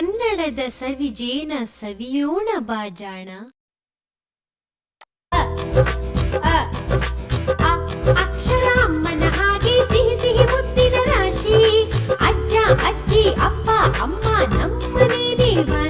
ಕನ್ನಡದ ಸವಿಜೇನ ಸವಿಯೋಣ ಬಾಜಾಣ. ಅ, ಅ, ಅ, ಅಕ್ಷರ ಅಮ್ಮನ ಹಾಗೆ ಸಿಹಿ ಸಿಹಿ ಮುತ್ತಿನ ರಾಶಿ. ಅಜ್ಜ ಅಜ್ಜಿ ಅಪ್ಪ ಅಮ್ಮ ನಮ್ಮನೇ ದೇವಾಸಿ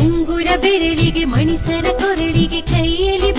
ಉಂಗುರ ಬೆರಳಿಗೆ ಮಣಿಸರ ಕೊರಳಿಗೆ ಕೈಯಲ್ಲಿ